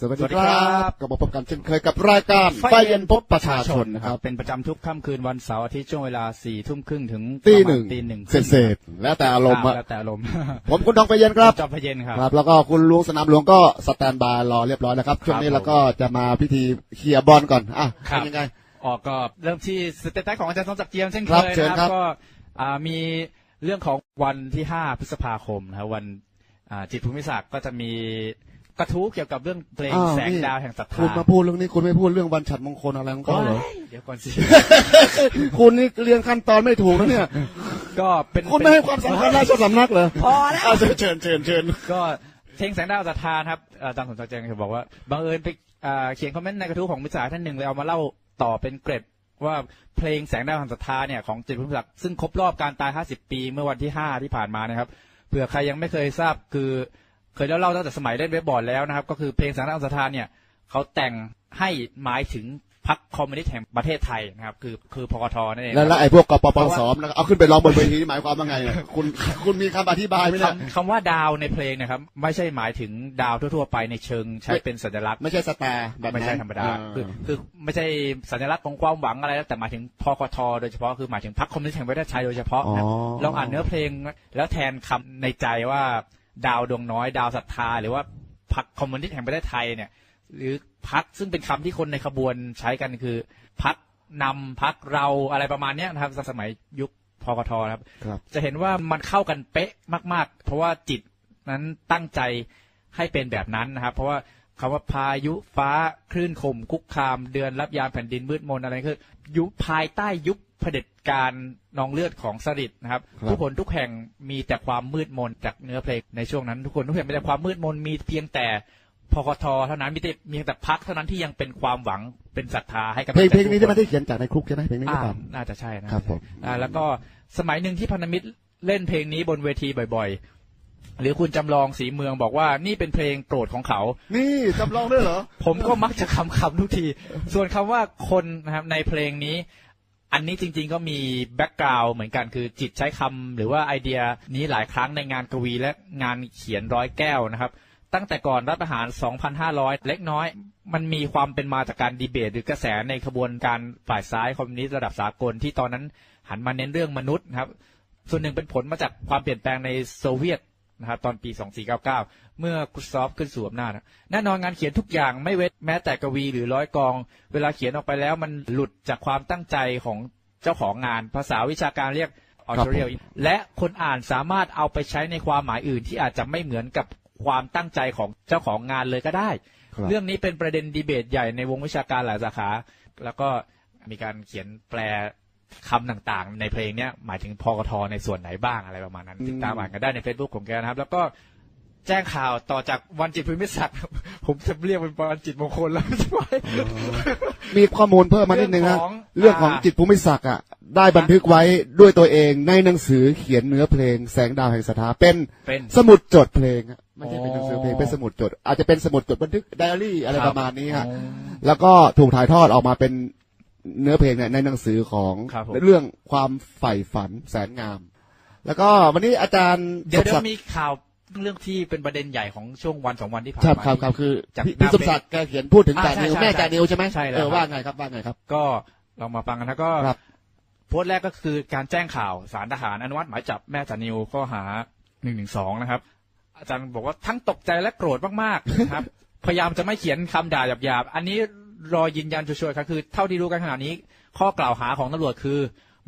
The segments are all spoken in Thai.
สวัสสวัสดีดีคครัรับบกลับมาพบกันเช่นเคยกับรายการไฟเย็นพบประชาชนนะครับ เป็นประจำทุกค่ำคืนวันเสาร์อาทิตย์ช่วงเวลาสี่ทุ่มครึ่งถึงตีประหมาณนึ่งตีหนึ่งเศษๆแล้วแต่อารมณ์อะแล้วแต่อารมณ์ผมคุณทองไปเย็นครับจอมพเย็นครับครับ แล้วก็คุณลุงสนามหลวงก็สแตนบายรอเรียบร้อยนะครับ ช่วงนี้ผมเราก็จะมาพิธีเคลียร์บอลก่อนอะครับเป็นยังไงออกก็เริ่มที่สเตตัสของอาจารย์สมศักดิ์เจียมเช่นเคครับยเชิญนะคครัรับบก็อ่ามีเรื่องของวันที่ห้าพฤษภาคมนะครับวันอ่าจิตรภูมิศักดิ์ก็จะมี กระทู้เกี่ยวกับเรื่องเพลงอ้าวแสงนี่ ดาวแห่งศรัทธาคุณมาพูดเรื่องนี้คุณไม่พูดเรื่องวันฉัดมงคลอะไรของเขาเหรอว้ายเดี๋ยวก่อนสิ คุณนี่เรียนขั้นตอนไม่ถูกนะเนี่ย ก็เป็นคุณไม่ให้ความสำคัญราชสำนักเหรอพอแล้วอะเชิญเชิญเชิญเชิญ ก็เพลงแสงดาวศรัทธานะครับอาจารย์สมศักดิ์เจงบอกว่าบังเอิญไปอ่าเขียนคอมเมนต์ในกระทู้ของมิตรสหายท่านหนึ่งเลยเอามาเล่าต่อเป็นเกร็ดว่าเพลงแสงดาวแห่งศรัทธาเนี่ยของจิตรภูมิศักดิ์ซึ่งครบรอบการตาย 50 ปีเมื่อวันที่ 5 ที่ผ่านมานะครับเผื่อใครยังไม่เคยทราบคือเค ยเล่าเล่าตั้งแต่สมัยเล่นเว็บบอร์ดแล้วนะครับ ก็คือเพลงแสงดาวแห่งศรัทธาเนี่ยเขาแต่งให้หมายถึงพรรคคอมมิวนิสต์แห่งประเทศไทยนะครับ คือคือพกทนั่นเองแล้วแล้วไอ้พวกกปปสนะครับเอาขึ้นไปร้องบนเวทีนี่หมายความว่าไงเนี่ยคุณคุณมีคำอธิบายไหมเนี่ยคำคำว่าดาวในเพลงเนะครับ ไม่ใช่หมายถึงดาวทั่วๆไปในเชิงใช้เป็นสัญลักษณ์ ไม่ใช่สตาร์แบบนั้นไม่ใช่ธรรมดาเอคืออคือไม่ใช่สัญลักษณ์ของความหวังอะไรแล้วแต่หมายถึงพคทโดยเฉพาะคือหมายถึงพรรคคอมมิวนิสต์แห่งประเทศไทยโดยเฉพาะนะลองอ่านเนื้อเพลงแล้วแทนคำในใจว่า ดาวดวงน้อย ดาวศรัทธา หรือว่าพรรคคอมมิวนิสต์แห่งประเทศไทยเนี่ย หรือพรรคซึ่งเป็นคำที่คนในขบวนใช้กันคือพรรคนำพรรคเราอะไรประมาณเนี้ยนะครับสมัยยุคพคทนะครับครับจะเห็นว่ามันเข้ากันเป๊ะมาก ๆ เพราะว่าจิตนั้นตั้งใจให้เป็นแบบนั้นนะครับ เพราะว่า คำว่าพายุฟ้าคลื่นข่มคุกคาม เดือนรับยามแผ่นดินมืดมนอะไรคือยุคภายใต้ยุคเผด็จการนองเลือดของสฤษดิ์นะครับครับ ทุกคนทุกแห่งมีแต่ความมืดมนจากเนื้อเพลงในช่วงนั้น ทุกคนทุกแห่งมีแต่ความมืดมนมีเพียงแต่พกทเท่านั้นมีแต่มีแต่พักเท่านั้นที่ยังเป็นความหวังเป็นศรัทธาให้กับเพลงเพลงนี้ทุที่กมันได้เขียนจากในคุกใช่ไหมเพลงนี้หรืออ่าเปล่าน่าจะใช่นะครับผมอ่าแล้วก็สมัยหนึ่งที่พันธมิตรเล่นเพลงนี้บนเวทีบ่อยๆ หรือคุณจำลองสีเมืองบอกว่านี่เป็นเพลงโปรดของเขา นี่จำลองด้วยเหรอ ผมก็มักจะคำคำทุกที ส่วนคำว่าคนนะครับในเพลงนี้ อันนี้จริง ๆ ก็มีแบ็กกราวด์เหมือนกันคือจิตใช้คำหรือว่าไอเดียนี้หลายครั้งในงานกวีและงานเขียนร้อยแก้วนะครับตั้งแต่ก่อนรัฐประหาร 2,500 เล็กน้อย มันมีความเป็นมาจากการดีเบต หรือกระแสในขบวนการฝ่ายซ้ายคอมมิวนิสต์ระดับสากลที่ตอนนั้นหันมาเน้นเรื่องมนุษย์นะครับ ส่วนหนึ่งเป็นผลมาจากความเปลี่ยนแปลงในโซเวียต นะครับตอนปี 2499 เมื่อครุซอฟขึ้นสู่อำนาจนะแน่นอนงานเขียนทุกอย่างไม่เว้นแม้แต่กวีหรือร้อยกอง เวลาเขียนออกไปแล้วมันหลุดจากความตั้งใจของเจ้าของงาน ภาษาวิชาการเรียกออครับเทเรียลและคนอ่านสามารถเอาไปใช้ในความหมายอื่นที่อาจจะไม่เหมือนกับความตั้งใจของเจ้าของงานเลยก็ได้ครับเรื่องนี้เป็นประเด็นดีเบตใหญ่ในวงวิชาการหลายสาขา แล้วก็มีการเขียนแปล คำต่างๆ ในเพลงเนี้ยหมายถึงพกทในส่วนไหนบ้างอะไรประมาณนั้นอืมติดตามอ่านกันได้ใน Facebook ของแกนะครับ แล้วก็แจ้งข่าวต่อจากวันจิตภูมิศักดิ์ผมจะเรียกเป็นวันจิตมงคลแล้วใช่ไหมมีข้อมูลเพิ่มมานิดนึงนะเรื่องของเรื่องของอ่าจิตรภูมิศักดิ์อะได้บันทึกไว้ด้วยตัวเองในหนังสือเขียนเนื้อเพลงแสงดาวแห่งศรัทธาเป็นเป็นสมุดจดเพลงอะไม่ใช่เป็นหนังสือเพลงอ๋อเป็นสมุดจด อาจจะเป็นสมุดจดบันทึกไดอารี่อะไรประมาณนี้ฮะอ๋อแล้วก็ถูกถ่ายทอดออกมาเป็น เนื้อเพลงเนี่ยในหนังสือของครับผม เรื่องความใฝ่ฝันแสนงาม แล้วก็วันนี้อาจารย์เดี๋ยวสมเดี๋ยศัวกดิ์มีข่าวเรื่องที่เป็นประเด็นใหญ่ของช่วงวันสองวันที่ผ่านครับมา ครับครับคือจากพี่พี่หน้าสมศักดิ์แกเขียนพูดถึงอ่าจานิวใช่ใช่แม่ใช่จานิวใช่ไหมใช่แล้วเออครับ ว่าไงครับว่าไงครับ ก็ลองมาฟังกันนะก็ครับ โพสต์แรกก็คือการแจ้งข่าวสารทหารอนุมัติหมายจับแม่จานิวข้อหาหนึ่งหนึ่งสองนะครับ อาจารย์บอกว่าทั้งตกใจและโกรธมากๆนะครับ พยายามจะไม่เขียนคำด่าหยาบๆอันนี้ รอยืนยันชัวร์ๆครับคือเท่าที่รู้กันขณะนี้ ข้อกล่าวหาของตำรวจคือ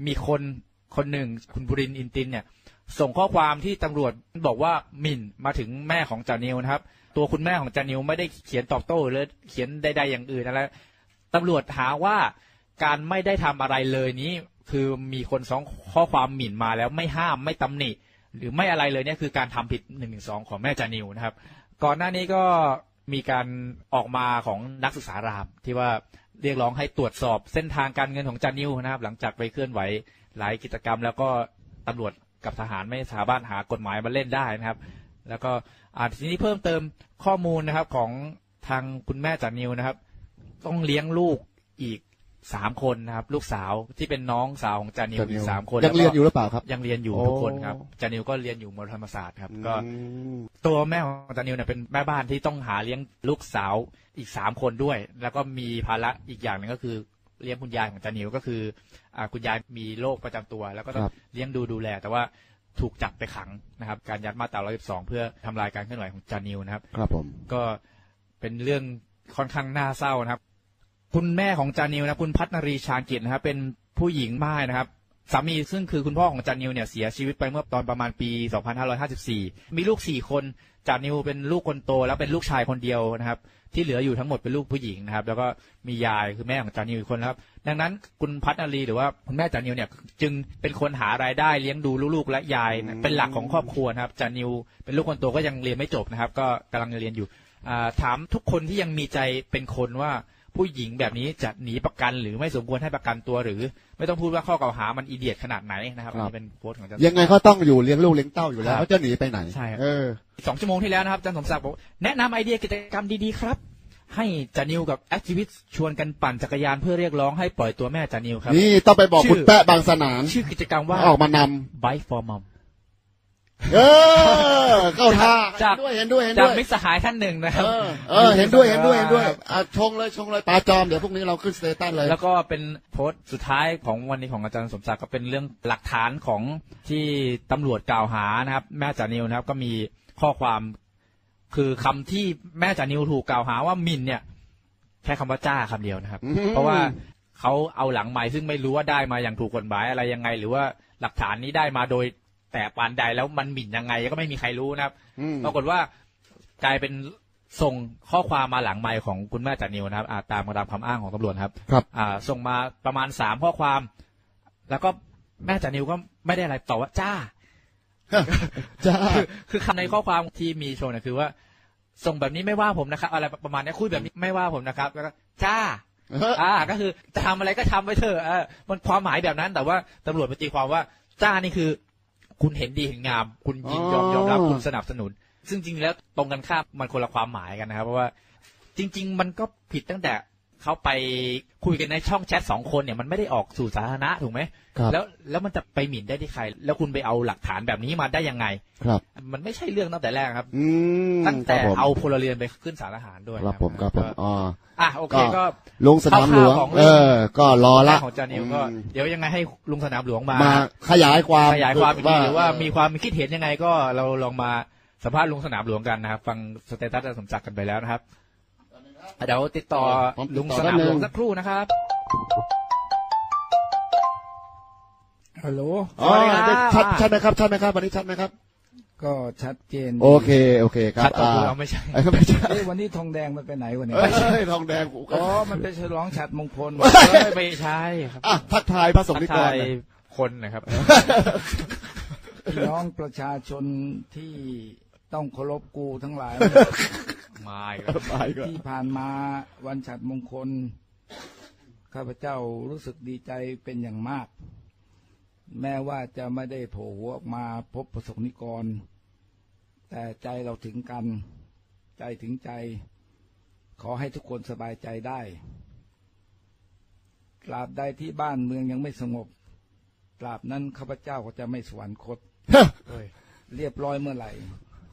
มีคนคนหนึ่งคุณบุรินทร์อินตินเนี่ย ส่งข้อความที่ตำรวจบอกว่าหมิ่นมาถึงแม่ของจานิวนะครับ ตัวคุณแม่ของจานิวไม่ได้เขียนตอบโต้หรือเขียนใดๆอย่างอื่นอะไรตำรวจหาว่าการไม่ได้ทำอะไรเลยนี้ คือมีคนสองข้อความหมิ่นมาแล้วไม่ห้ามไม่ตำหนิ หรือไม่อะไรเลยเนี่ยคือการทำผิดหนึ่งหนึ่งสองของแม่จานิวนะครับ ก่อนหน้านี้ก็ มีการออกมาของนักศึกษาราม ที่ว่าเรียกร้องให้ตรวจสอบเส้นทางการเงินของจานิวนะครับ หลังจากไปเคลื่อนไหวหลายกิจกรรม แล้วก็ตำรวจกับทหารไม่สามารถหากฎหมายมาเล่นได้นะครับ แล้วก็อ่าทีนี้เพิ่มเติมข้อมูลนะครับของทางคุณแม่จานิวนะครับ ต้องเลี้ยงลูกอีก สามคนนะครับ ลูกสาวที่เป็นน้องสาวของจานิว อีกสามคนยังเรียนอยู่หรือเปล่าครับ ยังเรียนอยู่โอ้ ทุกคนครับจานิวก็เรียนอยู่มอธรรมศาสตร์ครับ ก็อืม ตัวแม่ของจานิวเนี่ยเป็นแม่บ้านที่ต้องหาเลี้ยงลูกสาวอีกสามคนด้วย แล้วก็มีภาระอีกอย่างหนึ่งก็คือเลี้ยงคุณยายของจานิวก็คืออ่าคุณยายมีโรคประจำตัว แล้วก็ต้องครับ เลี้ยงดูดูแล แต่ว่าถูกจับไปขังนะครับ การยัดมาตรา112 เพื่อทำลายการเคลื่อนไหวของจานิวนะครับ ครับผม ก็เป็นเรื่องค่อนข้างน่าเศร้านะครับ คุณแม่ของจานิวนะคุณพัฒนรีชาญกิจนะครับเป็นผู้หญิงม่ายนะครับสามีซึ่งคือคุณพ่อของจานิวเนี่ยเสียชีวิตไปเมื่อตอนประมาณปี 2554 มีลูกสี่คนจานิวเป็นลูกคนโต แล้วเป็นลูกชายคนเดียวนะครับ ที่เหลืออยู่ทั้งหมดเป็นลูกผู้หญิงนะครับ แล้วก็มียายคือแม่ของจานิวอีกคนครับ ดังนั้นคุณพัฒนรีหรือว่าคุณแม่จานิวเนี่ยจึงเป็นคนหารายได้เลี้ยงดูลูกๆและยายเป็นหลักของครอบครัวนะครับจานิวเป็นลูกคนโตก็ยังเรียนไม่จบนะครับ ก็กำลังเรียนอยู่ถามทุกคนที่ยังมีใจเป็นคนว่า ผู้หญิงแบบนี้จะหนีประกันหรือไม่สมควรให้ประกันตัวหรือ ไม่ต้องพูดว่าข้อกล่าวหามันอีเดียดขนาดไหนนะครับอันนี้เป็นโพสต์ของอาจารย์ยังไงก็ต้องอยู่เลี้ยงลูกเลี้ยงเต้าอยู่แล้วครับจะหนีไปไหนใช่ครับเออสองชั่วโมงที่แล้วนะครับอาจารย์สมศักดิ์บอกแนะนำไอเดียกิจกรรมดีๆครับ ให้จานิวกับแอคทิวิสต์ชวนกันปั่นจักรยานเพื่อเรียกร้องให้ปล่อยตัวแม่จานิวครับนี่ต้องไปบอกชื่อคุณแปะบางสนานชื่อกิจกรรมว่าออกมานำ Bike for Mom เออเข้าท่าจากเห็นด้วยเห็นจากด้วยมิตรสหายท่านหนึ่งนะคเอรับอเออเห็นด้วยเห็นด้วยเห็นด้วยอะชงเลยชงเลยปลาจอมเดี๋ยวพรุ่งนี้เราขึ้นสเตตัสเลย แล้วก็เป็นโพสต์สุดท้ายของวันนี้ของอาจารย์สมศักดิ์ก็เป็นเรื่องหลักฐานของที่ตำรวจกล่าวหานะครับ แม่จานิวนะครับ ก็มีข้อความคือคำที่แม่จานิวถูกกล่าวหาว่าหมินเนี่ยแค่คำว่าจ้าคำเดียวนะครับอืมเพราะว่าเขาเอาหลังไม้ซึ่งไม่รู้ว่าได้มาอย่างถูกกฎหมายอะไรยังไง หรือว่าหลักฐานนี้ได้มาโดย แต่ปานใดแล้วมันหมิ่นยังไงก็ไม่มีใครรู้นะครับอืมปรากฏว่ากลายเป็นส่งข้อความมาหลังไมค์ของคุณแม่จานิวนะครับอ่าตามตามคำอ้างของตำรวจครับครับอ่าส่งมาประมาณสามข้อความ แล้วก็แม่จานิวก็ไม่ได้อะไรตอบว่าจ้าจ้าคือคือคำในข้อความที่มีโชว์เนี่ยคือว่า ส่งแบบนี้ไม่ว่าผมนะครับ อะไรประมาณเนี้ยคุยแบบนี้ไม่ว่าผมนะครับแล้วก็จ้าอ่าก็คือจะทำอะไรก็ทำไปเถอะเออมันความหมายแบบนั้นแต่ว่าตำรวจไปตีความว่าจ้านี่คือ คุณเห็นดีเห็นงาม คุณยินยอมอ๋อยอมรับคุณสนับสนุน ซึ่งจริงๆแล้วตรงกันข้ามมันคนละความหมายกันนะครับ เพราะว่าจริง ๆ มันก็ผิดตั้งแต่ เขาไปคุยกันในช่องแชทสองคนเนี่ยมันไม่ได้ออกสู่สาธารณะถูกไหมครับแล้วแล้วมันจะไปหมิ่นได้ที่ใคร แล้วคุณไปเอาหลักฐานแบบนี้มาได้ยังไง ครับ มันไม่ใช่เรื่องตั้งแต่แรกครับอืมตั้งแต่ครับผมเอาพลเรือนไปขึ้นสารทหารด้วยครับผมครับผมก็อ๋ออะโอเคก็ลงสนามหลวงคร่าวๆของเรื่เอองอก็รอละของจานิวก็อืมเดี๋ยวยังไงให้ลุงสนามหลวงมามา ขยายความขยายความอีกทีหรือว่ามีความคิดเห็นยังไงก็เราลองมาสัมภาษณ์ลุงสนามหลวงกันนะครับ ฟังสเตตัสอาจารย์สมศักดิ์กันไปแล้วนะครับ เดี๋ยวติดต่อผมติดต่อลุงสนามหลวงแป๊บนึงสักครู่นะครับฮัลโหลอ๋อสวัสดีครับชัดชัดไหมครับชัดไหมครับวันนี้ชัดไหมครับ ก็ชัดเจนโอเคโอเคครับชัดต่ออ่าเราไม่ใช่ เอ้ยไม่ใช่เอ้ยวันนี้ทองแดงมันไปไหนวันนี้เอ้ยทองแดงกูก็อ๋อมันเป็นฉลองฉัดมงคลเอ้ยไม่ใช่ครับอะทักทายพระสงฆ์นิกทัรทายหน่อย คนนะครับ พี่น้องประชาชนที่ต้องเคารพกูทั้งหลาย มาอีกแล้วไปก็ที่ผ่านมาวันฉัดมงคล ข้าพเจ้ารู้สึกดีใจเป็นอย่างมาก แม้ว่าจะไม่ได้โผล่หัวออกมาพบประสงค์นิกร แต่ใจเราถึงกัน ใจถึงใจ ขอให้ทุกคนสบายใจได้ตราบใดที่บ้านเมืองยังไม่สงบตราบนั้นข้าพเจ้าก็จะไม่สวรรคตเฮ้ยเรียบร้อยเมื่อไหร่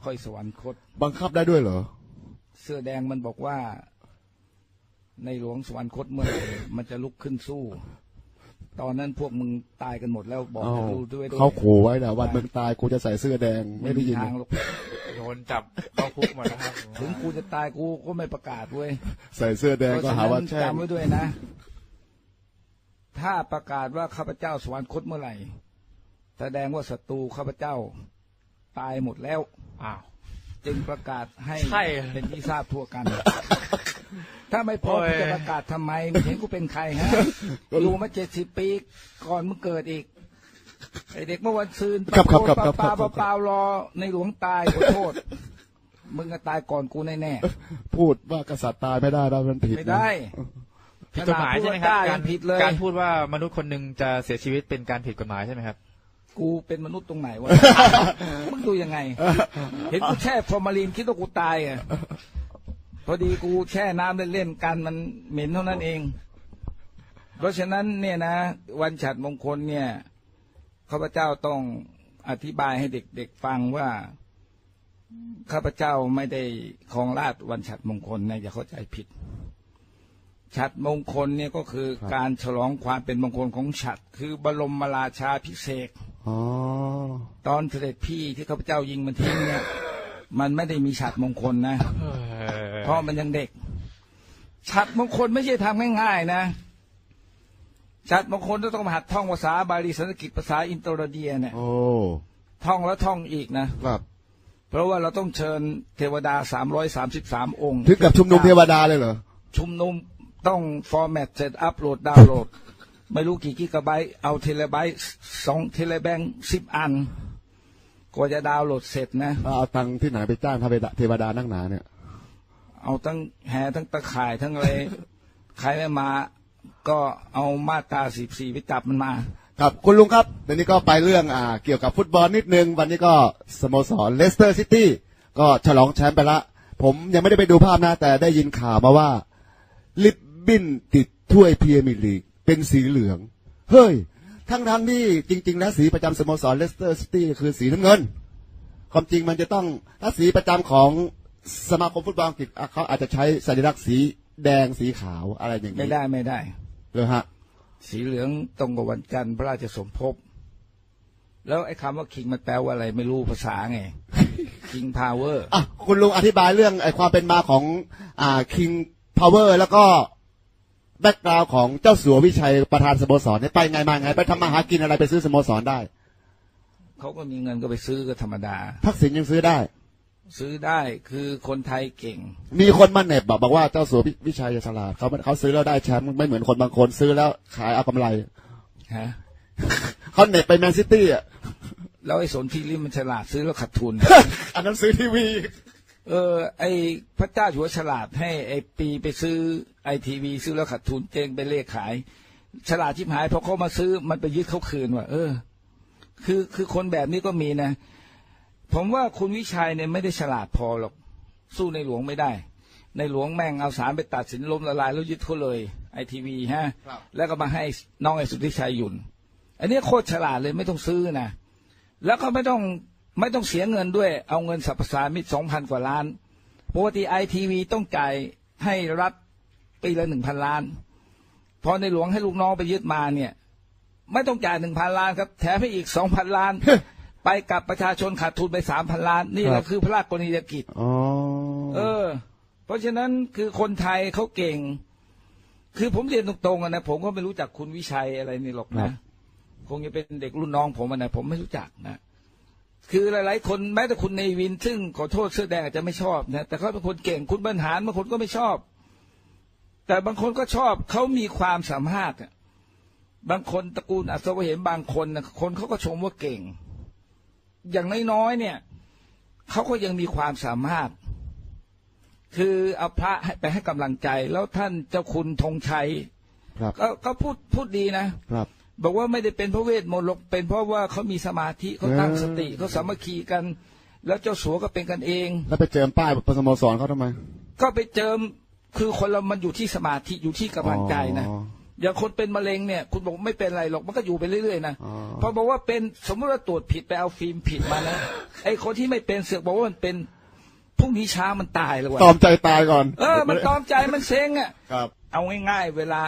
ค่อยสวรรคต บังคับได้ด้วยเหรอ เสื้อแดงมันบอกว่า ในหลวงสวรรคตเมื่อไหร่มันจะลุกขึ้นสู้ ตอนนั้นพวกมึงตายกันหมดแล้วบอกให้ดูด้วยด้วยเขาขู่ไว้นะวันมึงตายกูจะใส่เสื้อแดงไม่ไม่ได้มียินทางหรอกโดนจับเข้าคุกหมดแล้วครับถึงกูจะตายกูก็ไม่ประกาศเว้ยใส่เสื้อแดงก็หาว่าแช่งจำไว้ด้วยนะ ถ้าประกาศว่าข้าพเจ้าสวรรคตเมื่อไหร่แสดงว่าศัตรูข้าพเจ้าตายหมดแล้วอ้าว จึงประกาศให้ใช่ เป็นที่ทราบทั่วกัน ถ้าไม่พอโอ้ยกูจะประกาศทำไมมึงเห็นกูเป็นใครฮะอยู่มาเจ็ดสิบปีก่อนมึงเกิดอีกไอเด็กเมื่อวันซืนครับครับครับปะครัปาบครับปะปารอในหลวงตายขอโทษ มึงก็ตายก่อนกูแน่พูดว่ากษัตริย์ตายไม่ได้นะมันผิดๆไม่นะได้ผิดกฎหมายใช่ไหมครับ ขนาดพูดว่าการยังผิดเลย การพูดว่ามนุษย์คนหนึ่งจะเสียชีวิตเป็นการผิดกฎหมายใช่ไหมครับ กูเป็นมนุษย์ตรงไหนวะ มึงดูยังไง เห็นกูแช่ฟอร์มาลีนคิดว่ากูตายอะพอดีกูแช่น้ำเล่นๆกันมันเหม็นเท่านั้นเอง เพราะฉะนั้นเนี่ยนะ วันฉัดมงคลเนี่ยข้าพเจ้าต้องอธิบายให้เด็กๆฟังว่าข้าพเจ้าไม่ได้ครองราชย์วันฉัดมงคลนะอย่าเข้าใจผิด ฉัดมงคลเนี่ยก็คือครับการฉลองความเป็นมงคลของฉัดคือบรมราชาพิเศษกอ๋อตอนเสด็จพี่ที่ข้าพเจ้ายิงมันทิ้งเนี่ย มันไม่ได้มีฉัดมงคลนะเพราะมันยังเด็ก ฉัดมงคลไม่ใช่ทำง่ายๆนะฉัดมงคลต้องมาหัดท่องภาษาบาลีสันสกฤตภาษาอินโดนีเซียเนี่ยโอ้ท่องแล้วท่องอีกนะครับเพราะว่าเราต้องเชิญเทวดา333องค์ ถึงกับชุมนุมเทวดาเลยเหรอ ชุมนุม ต้องฟอร์แมตเสร็จอัปโหลดดาวน์โหลด ไม่รู้กี่กิกะไบต์เอาเทเลไบต์สองเทเลแบงสิบอันกว่าจะดาวน์โหลดเสร็จนะ เอาตังค์ที่ไหนไปจ้างเทวดาเทวดานั่งหนาเนี่ย เอาทั้งแห่ทั้งตะข่ายทั้งอะไรใครไม่มาก็เอามาตราสิบสี่ไปจับมันมา ครับคุณลุงครับเดี๋ยวนี้ก็ไปเรื่องอ่า เกี่ยวกับฟุตบอลนิดนึง วันนี้ก็สโมสรเลสเตอร์ซิตี้ก็ฉลองแชมป์ไปละ ผมยังไม่ได้ไปดูภาพนะ แต่ได้ยินข่าวมาว่าลิบ บินติดถ้วยพรีเมียร์ลีก เป็นสีเหลือง เฮ้ย ทั้งทั้งๆที่จริง ๆ แล้วสีประจำสโมสรเลสเตอร์ซิตี้คือสีน้ำเงิน ความจริงมันจะต้องถ้าสีประจำของสมาคมฟุตบอลอังกฤษอะเขาอาจจะใช้สัญลักษณ์สีแดงสีขาวอะไรอย่างไม่นี้ได้ไม่ได้เลยฮะ สีเหลืองตรงกับวันจันทร์พระราชสมภพแล้วไอ้คำว่าคิงมันแปลว่าอะไรไม่รู้ภาษาไงคิงพาวเวอร์อะคุณลุงอธิบายเรื่องไอ้ความเป็นมาของอ่า King Power แล้วก็ แบ็กกราวของเจ้าสัววิชัยประธานสโมสรเนี่ยไปไงมาไง ไปทำมาหากินอะไรไปซื้อสโมสรได้ เขาก็มีเงินก็ไปซื้อก็ธรรมดา ทักษิณยังซื้อได้ ซื้อได้คือคนไทยเก่ง มีคนมาเหน็บบอกบอกว่าเจ้าสัววิวิชัยฉลาดเขาเขาซื้อแล้วได้แชมป์ไม่เหมือนคนบางคนซื้อแล้วขายเอากำไรฮะเขาเหน็บไปแมนซิตี้อะแล้วไอ้สนที่ริมมันฉลาดซื้อแล้วขาดทุน อันนั้นซื้อทีวี เออ ไอ้พระเจ้าอยู่หัวฉลาดให้ไอ้ปีไปซื้อไอทีวีซื้อแล้วขาดทุนเจงไปเลขขาย ฉลาดชิบหายพอเขามาซื้อมันไปยึดเขาคืนว่ะเออ คือคือคนแบบนี้ก็มีนะ ผมว่าคุณวิชัยเนี่ยไม่ได้ฉลาดพอหรอก สู้ในหลวงไม่ได้ ในหลวงแม่งเอาสารไปตัดสินล้มละลายแล้วยึดเขาเลยไอทีวีฮะครับแล้วก็มาให้น้องไอ้สุทธิชัยหยุ่น อันนี้โคตรฉลาดเลยไม่ต้องซื้อนะแล้วก็ไม่ต้อง ไม่ต้องเสียเงินด้วย เอาเงินสรรพสามิตสองพันกว่าล้านปกติไอทีวีต้องจ่ายให้รัฐปีละหนึ่งพันล้าน พอในหลวงให้ลูกน้องไปยึดมาเนี่ย ไม่ต้องจ่ายหนึ่งพันล้านครับ แถมให้อีกสองพันล้าน ไปกับประชาชนขาดทุนไปสามพันล้าน นี่แหครัละบคือพระราชกรณียกิจอ๋อเออ เพราะฉะนั้นคือคนไทยเขาเก่ง คือผมเรียนตรงๆอะนะผมก็ไม่รู้จักคุณวิชัยอะไรนี่หรอกครันะบคงจะเป็นเด็กรุ่นน้องผมอะนะผมไม่รู้จักนะ คือหลาย ๆ คนแม้แต่คุณในวิน ซึ่งขอโทษเสื้อแดงอาจจะไม่ชอบนะแต่เขาเป็นคนเก่งคุณบรรหารบางคนก็ไม่ชอบ แต่บางคนก็ชอบเขามีความสามารถอะบางคนตระกูลอัศวะเห็นบางคนนะคนเขาก็ชมว่าเก่ง อย่างน้อยๆเนี่ยเขาก็ยังมีความสามารถ คือเอาพระให้ไปให้กำลังใจ แล้วท่านเจ้าคุณธงชัยครับก็ก็พูดพูดดีนะครับ บอกว่าไม่ได้เป็นเพราะเวทมนต์หรอกเป็นเพราะว่าเขามีสมาธิเขาตั้งเออสติเขาสามัคคีกัน แล้วเจ้าสัวก็เป็นกันเอง แล้วไปเจิมป้ายสโมสรเขาทำไม ก็ไปเจิมคือคนเรามันอยู่ที่สมาธิอยู่ที่กำลังใจนะอ๋ออย่างคนเป็นมะเร็งเนี่ยคุณบอกไม่เป็นไรหรอกมันก็อยู่ไปเรื่อยๆนะอ๋อพอบอกว่าเป็นสมมติว่าตรวจผิดไปเอาฟิล์มผิดมานะไอ้คนที่ไม่เป็นเสือกบอกว่ามันเป็นพรุ่งนี้เช้ามันตายเลยว่ะตอมใจตายก่อน เออ มันตอมใจมันเซ็งอะครับเอาง่ายๆ เวลา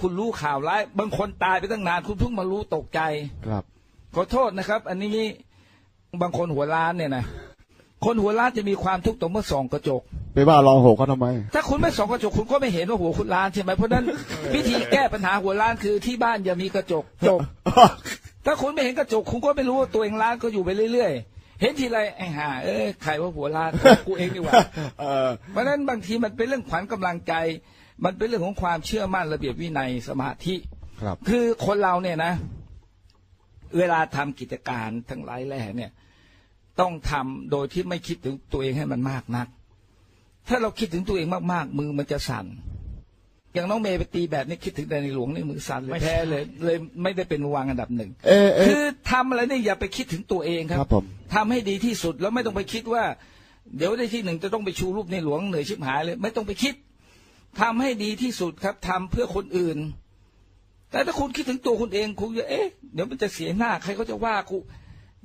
คุณรู้ข่าวร้าย บางคนตายไปตั้งนาน คุณเพิ่งมารู้ตกใจ ครับ ขอโทษนะครับ อันนี้บางคนหัวล้านเนี่ยนะคนหัวล้านจะมีความทุกข์ตรงเมื่อส่องกระจก ไปว่ารองหกเขาทำไม ถ้าคุณไม่ส่องกระจกคุณก็ไม่เห็นว่าหัวคุณล้านใช่ไหมเพราะฉะนั้นวิธีแก้ปัญหาหัวล้านคือที่บ้านอย่ามีกระจกจบถ้าคุณไม่เห็นกระจกคุณก็ไม่รู้ว่าตัวเองล้านก็อยู่ไปเรื่อยๆ เห็นทีไรไอ้ห่าเอ้ยใครว่าหัวล้านกูเองดีกว่าเออเพราะฉะนั้นบางทีมันเป็นเรื่องขวัญกำลังใจ มันเป็นเรื่องของความเชื่อมั่นระเบียบวินัยสมาธิครับ คือคนเราเนี่ยนะ เวลาทำกิจการทั้งหลายแหล่เนี่ย ต้องทำโดยที่ไม่คิดถึงตัวเองให้มันมากนัก ถ้าเราคิดถึงตัวเองมากๆมือมันจะสั่นแกอย่างน้องเมย์ไปตีแบบนี้คิดถึงแต่ในหลวงในมือสั่นเลยแพ้เลย เลยไม่ได้เป็นวางอันดับหนึ่งเออเอคืออทำอะไรเนี่ยอย่าไปคิดถึงตัวเองคครัรับบผมทำให้ดีที่สุดแล้วไม่ต้องไปคิดว่า เดี๋ยวได้ที่หนึ่งจะต้องไปชูรูปในหลวงเหนื่อยชิบหายเลย ไม่ต้องไปคิด ทำให้ดีที่สุดครับทำเพื่อคนอื่น แต่ถ้าคุณคิดถึงตัวคุณเองคุณจะเอ๊ะเดี๋ยวมันจะเสียหน้าใครเขาจะว่ากู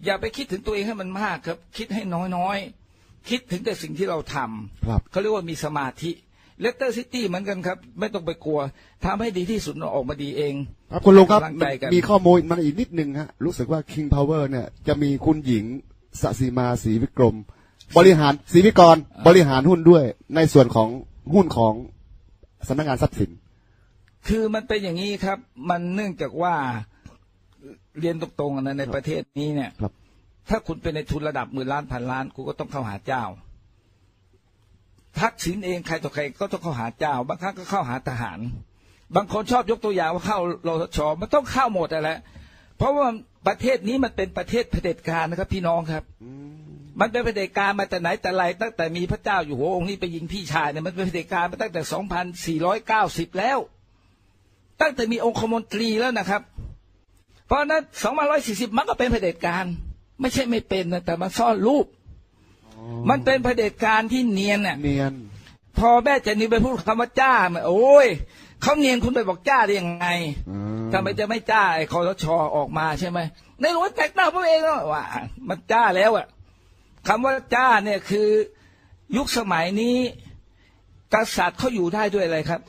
อย่าไปคิดถึงตัวเองให้มันมากครับ คิดให้น้อยๆ คิดถึงแต่สิ่งที่เราทำครับเขาเรียกว่ามีสมาธิเลสเตอร์ซิตี้เหมือนกันครับ ไม่ต้องไปกลัวทำให้ดีที่สุดเราออกมาดีเอง ครับคุณลุงครับให้กำลังใจกันมีข้อมูลมาอีกนิดนึงฮะ รู้สึกว่า King Power เนี่ย จะมีคุณหญิงสศิมาศรีวิกรม บริหารศรีวิกรบริหารหุ้นด้วยในส่วนของหุ้นของ สำนักงานทรัพย์สิน คือมันเป็นอย่างนี้ครับ มันเนื่องจากว่าเรียนตรงๆนะในประเทศนี้เนี่ยครับ ถ้าคุณเป็นในทุนระดับหมื่นล้านพันล้านคุณก็ต้องเข้าหาเจ้า ทักษิณเองใครต่อใครก็ต้องเข้าหาเจ้า บางครั้งก็เข้าหาทหาร บางคนชอบยกตัวอย่างว่าเข้ารสชมันต้องเข้าหมดแต่นแหละเพราะว่าประเทศนี้มันเป็นประเทศเผด็จการนะครับ พี่น้องครับ มันเป็นเผด็จการมาแต่ไหนแต่ไรตั้งแต่มีพระเจ้าอยู่หัวองค์นี้ไปยิงพี่ชายเนี่ยมันเป็นเผด็จการมาตั้งแต่ 2,490 แล้ว ตั้งแต่มีองคมนตรีแล้วนะครับ เพราะฉะนั้น2,140 มันก็เป็นเผด็จการไม่ใช่ไม่เป็นนะแต่มันซ่อนรูป มันเป็นเผด็จการที่เนียนน่ะเนียน พอแม่จะนี่ไปพูดคำว่าจ้ามันโอ้ยเขาเนียนคุณไปบอกจ้าได้ยังไงอืมทำไมจะไม่จ้าไอ้คอรชออกมาใช่ไหมในหลวงแตกหน้าพระเองแล้วว่ามันจ้าแล้วอะ คำว่าจ้าเนี่ยคือยุคสมัยนี้กษัตริย์เขาอยู่ได้ด้วยอะไรครับ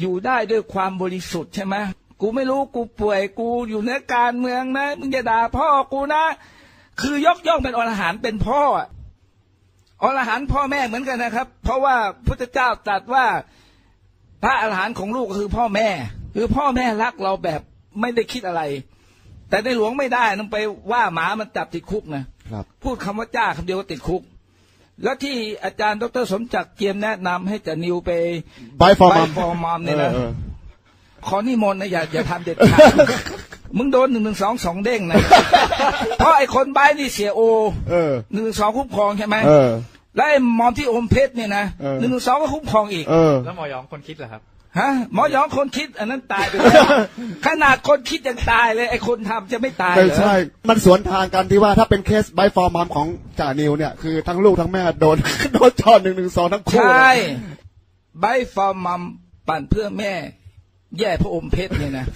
อยู่ได้ด้วยความบริสุทธิ์ใช่ไหมกูไม่รู้กูป่วยกูอยู่ในการเมืองนะมึงจะด่าพ่อกูนะ คือยกย่องเป็นอรหันต์เป็นพ่ออรหันต์พ่อแม่เหมือนกันนะครับ เพราะว่าพุทธเจ้าตรัสว่าพระอรหันต์ของลูกก็คือพ่อแม่ คือพ่อแม่รักเราแบบไม่ได้คิดอะไร แต่ในหลวงไม่ได้ต้องไปว่าหมามันจับติดคุกนะ พูดคำว่าจ้าคำเดียวก็ติดคุก แล้วที่อาจารย์ดรสมจักรเจียมแนะนำให้จะนิวไป Buy for Mom ฟอร์มอมเนี่ยนะเออขอนิมนต์นะอย่าอย่าทำเด็ดขาดมึงโดนหนึ่งหนึ่งสองสองเด้งนะ เพราะไอ้คนใบ้นี่เสียโอเออหนึ่งสองคุ้มครองใช่ไหมเออแล้วไอ้หมอมที่อมเพชรเนี่ยนะเออหนึ่งหนึ่งสองก็คุ้มครองอีกเออแล้วหมอยองคนคิดเหรอครับ ฮะหมอยองคนคิด อันนั้นตายไปแล้วขนาดคนคิดยังตายเลยไอ้คนทำจะไม่ตายไม่เหรอใช่ มันสวนทางกันที่ว่าถ้าเป็นเคสไบฟอร์มามของจ่านิวเนี่ยคือทั้งลูกทั้งแม่โดนโดนจอดหนึ่งหนึ่งสองทั้งคู่ใช่เลยใบฟอร์มัมปั่นเพื่อแม่ แย่พระอมเพชรเนี่ยนะ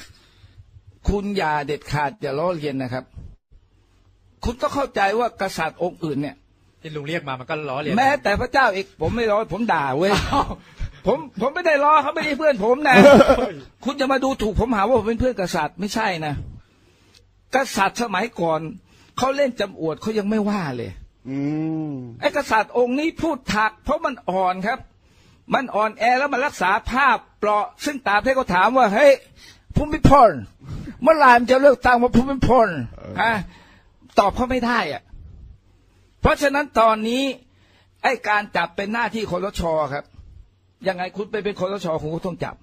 คุณอย่าเด็ดขาดอย่าล้อเลียนนะครับ คุณต้องเข้าใจว่ากษัตริย์องค์อื่นเนี่ยที่ลุงเรียกมามันก็ล้อเลียนแม้แต่พระเจ้าเอกผมไม่ร้อผมด่าเว้ย ผมผมไม่ได้ล้อเขาไม่ได้เพื่อนผมนะ คุณจะมาดูถูกผมหาว่าผมเป็นเพื่อนกษัตริย์ไม่ใช่นะ กษัตริย์สมัยก่อนเขาเล่นจำอวดเขายังไม่ว่าเลยอืมไอ้กษัตริย์องค์นี้พูดถัก เพราะมันอ่อนครับ มันอ่อนแอแล้วมันรักษาภาพเปราะ ซึ่งตามที่เขาถามว่าเฮ้ยภูมิพลเมื่อไหร่มันจะเลือกตั้งมาภูมิพลฮะตอบเขาไม่ได้อะเพราะฉะนั้นตอนนี้ ไอ้การจับเป็นหน้าที่คอรชครับ ยังไงคุณไปเป็นคอรชคุณก็ต้องจับ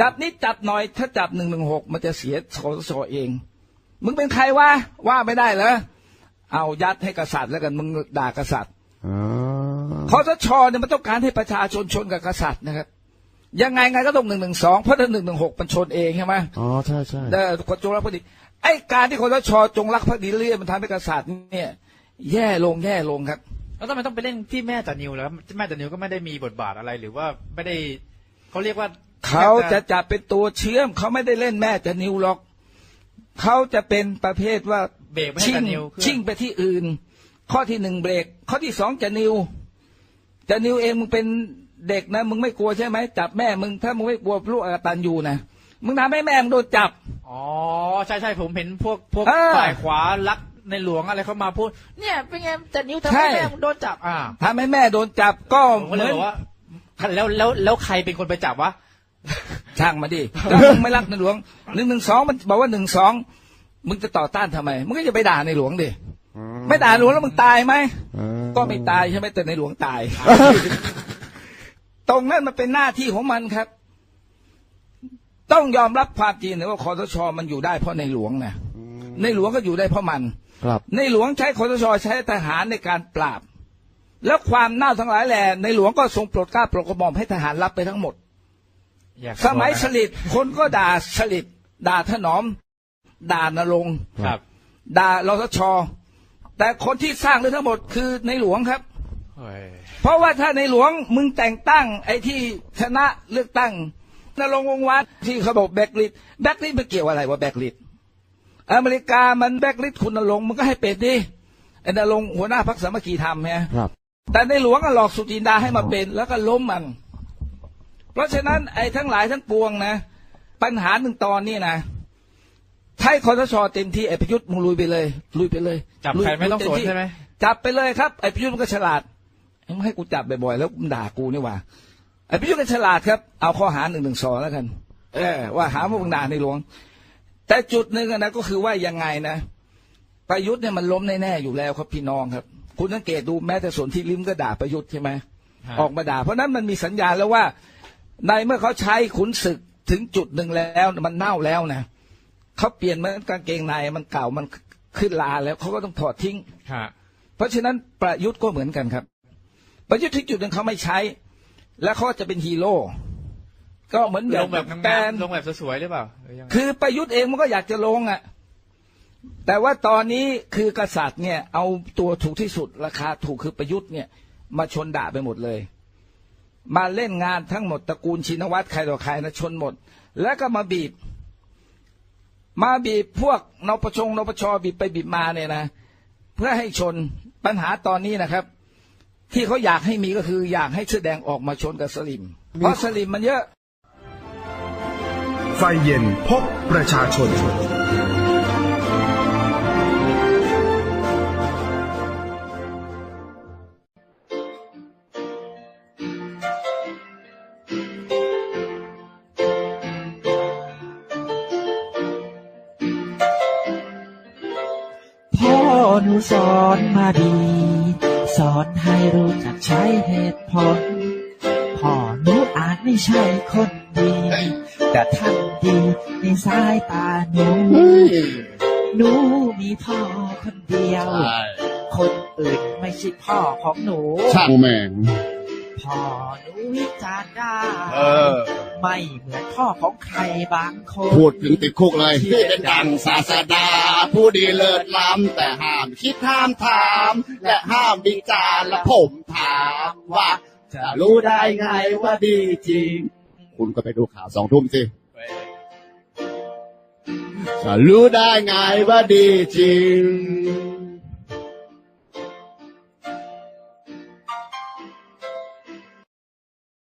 จับนิดจับหน่อย ถ้าจับหนึ่งหนึ่งหกมันจะเสียคอรชเอง มึงเป็นใครวะว่าไม่ได้เหรอเอายัดให้กษัตริย์แล้วกันมึงด่ากษัตริย์อ๋อคอสชเนี่ยมันต้องการให้ประชาชนชนกับกษัตริย์นะครับยังไงไงก็ต้องหนึ่งหนึ่งสองเพราะถ้าหนึ่งหนึ่งหกมันชนเองใช่ไหมอ๋อใช่ใช่แต่คนจงรักภักดีไอ้การที่คอสชจงรักภักดีเรื่อยมันทำให้กษัตริย์เนี่ย แย่ลงแย่ลงครับ แล้วทำไมต้องไปเล่นที่แม่จันนิวแล้วแม่จันนิวก็ไม่ได้มีบทบาทอะไรหรือว่าไม่ได้เขาเรียกว่าเขาจะจับเป็นตัวเชื่อมเขาไม่ได้เล่นแม่จะนิวหรอกเขาจะเป็นประเภทว่าเบรกไม่ให้ชิ่งจันนิวขึ้นชิ่งไปที่อื่น ข้อที่หนึ่งเบรก ข้อที่สองจะนิวจะนิวเองมึงเป็นเด็กนะมึงไม่กลัวใช่ไหมจับแม่มึงถ้ามึงไม่กลัวลูกอกตันอยู่นะมึงทำให้แม่มึงโดนจับ อ๋อ ใช่ใช่ผมเห็นพวกพวกอ่าฝ่ายขวารัก ในหลวงอะไรเขามาพูด เนี่ยเป็นไงจันนิวทำใช่ให้แม่มึงโดนจับอ่าทำให้แม่โดนจับก็ผมเหก็เลมืยอนบอกว่าแล้วแล้วแล้วใครเป็นคนไปจับวะ ช่างมาดิถ้ามึงไม่รักในหลวงหนึ่งหนึ่งสองมันบอกว่าหนึ่งสองมึงจะต่อต้านทำไมมึงก็จะไปด่าในหลวงดิไม่ด่าในหลวงแล้วมึงตายไหมอ๋อก็ไม่ตายใช่ไหมแต่ในหลวงตาย ตรงนั้นมันเป็นหน้าที่ของมันครับ ต้องยอมรับความจริงนะว่าคอสชมันอยู่ได้เพราะในหลวงนะในหลวงก็อยู่ได้เพราะมัน ครับ ในหลวงใช้คอสชใช้ทหารในการปราบ แล้วความน่าทั้งหลายแหล่ในหลวงก็ทรงโปรดเกล้าโปรดกระหม่อมให้ทหารรับไปทั้งหมดแยกสมัยสส่วนนะลิดคนก็ด่าสลิดด่าถนอม ด่านรงค์ครับ ด่ารสชแต่คนที่สร้างเรื่องทั้งหมดคือในหลวงครับเฮ้ยเพราะว่าถ้าในหลวงมึงแต่งตั้ง ไอ้ที่ชนะเลือกตั้งนรงค์วงศ์วัดที่เขาบอกแบกลิดแบกลิดมันเกี่ยวอะไรว่าแบกลิด อเมริกามันแบกลิดคุณนรงค์มันก็ให้เป็นดิไอ้นรงค์หัวหน้าพรรคสามัคคีธรรมไงครับ แต่ในหลวงก็หลอกสุจินดาให้มาเป็นแล้วก็ล้มมัน เพราะฉะนั้นไอ้ทั้งหลายทั้งปวงนะ ปัญหาหนึ่งตอนนี่นะใช้คอสชเต็มที่ไอ้ประยุทธ์มึงลุยไปเลย ลุยไปเลยจับลุยใครไม่ต้องสนลุยเต็ที่ใช่ไหมจับไปเลยครับไอ้ประยุทธ์มันก็ฉลาดมึงให้กูจับบ่อยๆแล้วมึงด่ากูนี่หว่าไอ้ประยุทธ์ก็ฉลาดครับเอาข้อหาหนึ่งหนึ่งสองแล้วกัน เออว่าหาว่ามึงด่าในหลวง แต่จุดหนึ่งอะนะก็คือว่ายังไงนะ ประยุทธ์เนี่ยมันล้มแน่ๆอยู่แล้วครับพี่น้องครับ คุณสังเกตดูแม้แต่ส่วนที่ลิ้มก็ด่าประยุทธ์ใช่ไหมฮะออกมาด่า เพราะฉะนั้นมันมีสัญญาณแล้วว่า ในเมื่อเขาใช้ขุนศึกถึงจุดหนึ่งแล้วมันเน่าแล้วนะเขาเปลี่ยนมันกางเกงในมันเก่ามันขึ้นลาแล้วเขาก็ต้องถอดทิ้งฮะเพราะฉะนั้นประยุทธ์ก็เหมือนกันครับ ประยุทธ์ถึงจุดหนึ่งเขาไม่ใช้ แล้วเขาจะเป็นฮีโร่ ก็เหมือนลงแบบแปงามนๆลงแบบสวยๆหรือเปล่าหรือยังไงคือประยุทธ์เองมันก็อยากจะลงอะ แต่ว่าตอนนี้คือกษัตริย์เนี่ย เอาตัวถูกที่สุดราคาถูกคือประยุทธ์เนี่ย มาชนด่าไปหมดเลย มาเล่นงานทั้งหมดตระกูลชินวัตรใครต่อใครนะชนหมด แล้วก็มาบีบ มาบีบพวกนปชงนปชบีบไปบีบมาเนี่ยนะเพื่อให้ชนปัญหาตอนนี้นะครับ ที่เขาอยากให้มีก็คืออยากให้แสอแดงออกมาชนกับสลิม เพราะสลิมมันเยอะ ไฟเย็นพบประชาชน พ่อหนูสอนมาดี สอนให้รู้จักใช้เหตุผล พ่อหนูอาจไม่ใช่คน ดีแต่ท่านดีในสายตาหนูหนูมีพ่อคนเดียว คนอื่นไม่ใช่พ่อของหนู ช่างแม่งพ่อหนูวิจารณ์ได้เออไม่เหมือนพ่อของใครบางคนพูดถึงติดคุกเลยที่เป็นดังศาสดา ผู้ดีเลิศล้ำแต่ห้ามคิดห้ามถาม และห้ามวิจารณ์และผมถามว่าจะรู้ได้ไงว่าดีจริง คุณก็ไปดูข่าวสองทุ่มสิจะรู้ได้ไงว่าดีจริง